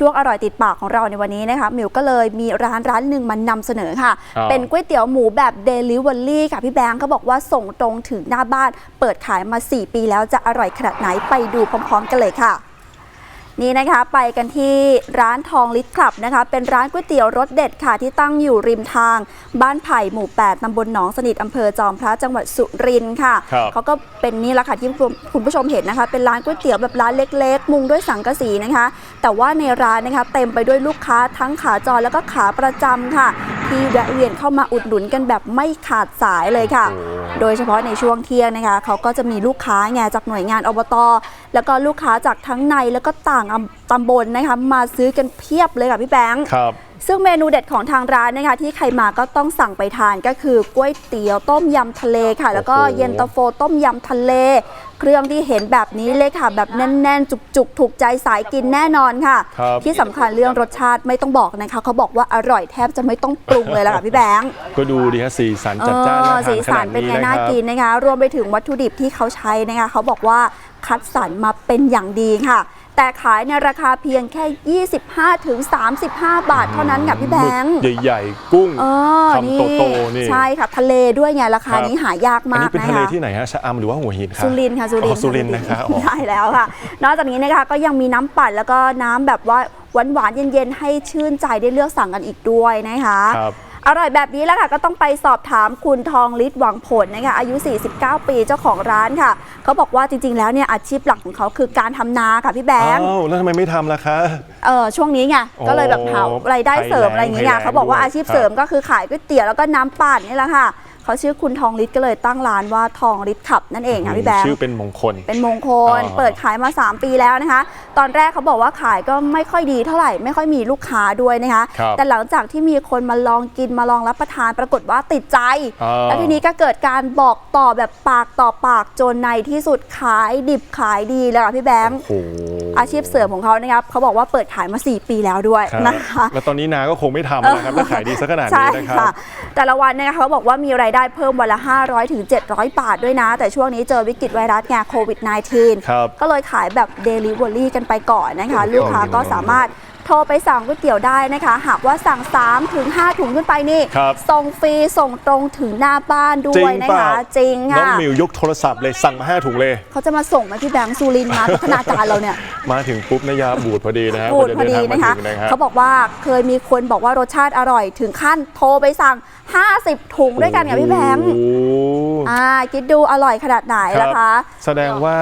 ช่วงอร่อยติดปากของเราในวันนี้นะคะหมิวก็เลยมีร้านร้านหนึ่งมานำเสนอค่ะอ๋อเป็นก๋วยเตี๋ยวหมูแบบเดลิเวอรี่ค่ะพี่แบงค์เขาบอกว่าส่งตรงถึงหน้าบ้าน เปิดขายมา 4 ปีแล้วจะอร่อยขนาดไหนไปดูพร้อมๆ กันเลยค่ะ นี่นะคะไปกันที่ร้านทองลิตคลับนะคะ เป็นร้านก๋วยเตี๋ยวรสเด็ดค่ะที่ตั้งอยู่ริมทาง บ้านไผ่หมู่ 8 ตำบลหนองสนิทอำเภอจอมพระจังหวัดสุรินทร์ค่ะครับเขาก็เป็นนี่แหละค่ะที่คุณคุณผู้ชมเห็นนะคะ เป็นร้านก๋วยเตี๋ยวแบบร้านเล็ก ๆ มุงด้วยสังกะสีนะคะ แต่ว่าในร้านนะคะเต็มไปด้วยลูกค้าทั้งขาจรแล้วก็ขาประจำค่ะ ที่แวะเวียนเข้ามาอุดหนุนกันแบบไม่ขาดสายเลยค่ะ โดยเฉพาะในช่วงเที่ยงนะคะเขาก็จะมีลูกค้าไงจากหน่วยงานอบต แล้วก็ลูกค้าจากทั้งในแล้วก็ต่างตำบลนะคะมาซื้อกันเพียบเลยค่ะพี่แบงค์ครับ ซึ่งเมนูเด็ดของทางร้านนะคะ ที่ใครมาก็ต้องสั่งไปทานก็คือก๋วยเตี๋ยวต้มยำทะเลค่ะ แล้วก็โอ้โหเย็นตาโฟต้มยำทะเล เครื่องที่เห็นแบบนี้เลยค่ะ แบบแน่น ๆ จุกๆ ถูกใจสายกินแน่นอนค่ะ ครับที่สำคัญเรื่องรสชาติไม่ต้องบอกนะคะ เขาบอกว่าอร่อยแทบจะไม่ต้องปรุงเลยละค่ะพี่แบงค์ ก็ดูดีฮะสีสันจัดจ้านเอน่าอทาสีนขสันานดเป็นนี้ไงนะน่าครับ กินนะคะ รวมไปถึงวัตถุดิบที่เขาใช้นะคะ เขาบอกว่าคัดสรรมาเป็นอย่างดีค่ะ แต่ขายในราคาเพียงแค่ 25ถึง35 บาทเท่านั้นค่ะพี่แบงค์หมึกใหญ่ๆ กุ้งเออคำโตๆนี่ใช่ค่ะ ทะเลด้วยไงราคาครับนี้หายากอันมากนี้เป็นนะทะเลคะที่ไหนฮะชะอำหรือว่าหัวหินครับสุรินทร์ค่ะสุรินทอ๋ร์อสุรินทร์นะคะอ๋อใช่แล้วค่ะ นอกจากนี้นะคะก็ยังมีน้ำปั่นแล้วก็น้ำแบบว่าหวานๆเย็นๆ ให้ชื่นใจได้เลือกสั่งกันอีกด้วยนะคะครับ อร่อยแบบนี้แล้วค่ะก็ต้องไปสอบถามคุณทองฤทธิ์หวังผลนะคะอายุ 49 ปีเจ้าของร้านค่ะเขาบอกว่าจริง ๆ แล้วเนี่ยอาชีพหลักของเขาคือการทำนาค่ะพี่แบงค์อ้าวแล้วทำไมไม่ทำล่ะคะเออช่วงนี้ไงโอ้ก็เลยแบบหารายได้เสริมอะไรอย่างเงี้ยภัยแล้งเขาบอกว่าด้วยอาชีพเสริมก็คือขายก๋วยเตี๋ยวแล้วก็น้ำปั่นนี่แหละค่ะ เขาชื่อคุณทองฤทธิ์ก็เลยตั้งร้านว่าทองฤทธิ์ขับนั่นเองค่ะพี่แบงค์ชื่อเป็นมงคล เป็นมงคลอ่าเปิดขายมา 3 ปีแล้วนะคะ ตอนแรกเขาบอกว่าขายก็ไม่ค่อยดีเท่าไหร่ ไม่ค่อยมีลูกค้าด้วยนะคะครับแต่หลังจากที่มีคนมาลองกินมาลองรับประทานปรากฏว่าติดใจอ่าแล้วทีนี้ก็เกิดการบอกต่อแบบปากต่อปากจนในที่สุดขายดิบขายดีเลยค่ะพี่แบงค์โอ้โหอาชีพเสริมของเขานะครับเขาบอกว่าเปิดขายมา 4 ปีแล้วด้วยครับนะคะแล้วตอนนี้นาก็คงไม่ทำแล้วนะครับถ้าขายดีสักขนาดใช่นี้นะครับค่ะแต่ละวันเนี่ยนะคะเขาบอกว่ามีรายได้เพิ่มวันละ 500ถึง700 บาทด้วยนะ แต่ช่วงนี้เจอวิกฤตไวรัสไงโควิด -19 ครับก็เลยขายแบบ Delivery กันไปก่อนนะคะโอ้โหลูกค้าก็สามารถโทรไปสั่งก๋วยเตี๋ยวได้นะคะ หากว่าสั่ง3ถึง5ถุงขึ้นไปนี่ครับส่งฟรีส่งตรงถึงหน้าบ้านด้จริวยงนะเปล่าคะ จริงน้องค่ะมิวยกโทรศัพท์เลยสั่งมาห้าถุงเลย เขาจะมาส่งมาที่แบงค์ซูรินทร์มาพัฒนาการเราเนี่ยมาถึงปุ๊บนายาบูดพอดีนะฮะพูดกพอว่าจะดีเนทางมานะคะถึงนะครับเขาบอกว่าเคยมีคนบอกว่ารสชาติอร่อย ถึงขั้นโทรไปสั่ง 50 ถุงด้วยกันกับพี่แบงค์โอ้โหอ่าคิดดูอร่อยขนาดไหนรับนะคะ แสดงว่า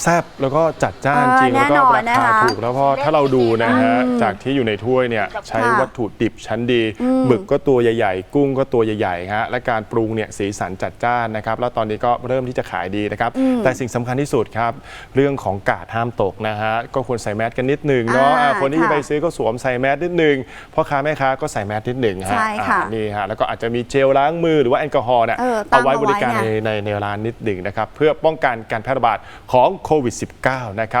แซบแล้วก็จัดจ้านเออจริงแล้วก็แน่นอนราคานะคะถูก แล้วเพราะถ้าเราดูนะฮะอืมจากที่อยู่ในถ้วยเนี่ยใช้ค่ะวัตถุดิบชั้นดีอืมหมึกก็ตัวใหญ่ๆ กุ้งก็ตัวใหญ่ๆฮะและการปรุงเนี่ยสีสันจัดจ้านนะครับแล้วตอนนี้ก็เริ่มที่จะขายดีนะครับแต่สิ่งสำคัญที่สุดครับเรื่องของกาดห้ามตกนะฮะก็ควรใส่แมสกันนิดหนึ่งเนาะอ่าอ่าคนที่ค่ะไปซื้อก็สวมใส่แมสนิดหนึ่งพ่อค้าแม่ค้าก็ใส่แมสนิดหนึ่งฮะใช่ค่ะอ่านี่ฮะแล้วก็อาจจะมีเจลล้างมือหรือว่าแอลกอฮอล์เนี่ยเออตั้เอางไว้เอาไว้บริการไงใน ในในร้านนิดหนึ่งนะครับ เพื่อป้องกันการแพร่ระบาดของโควิด -19 นะครับ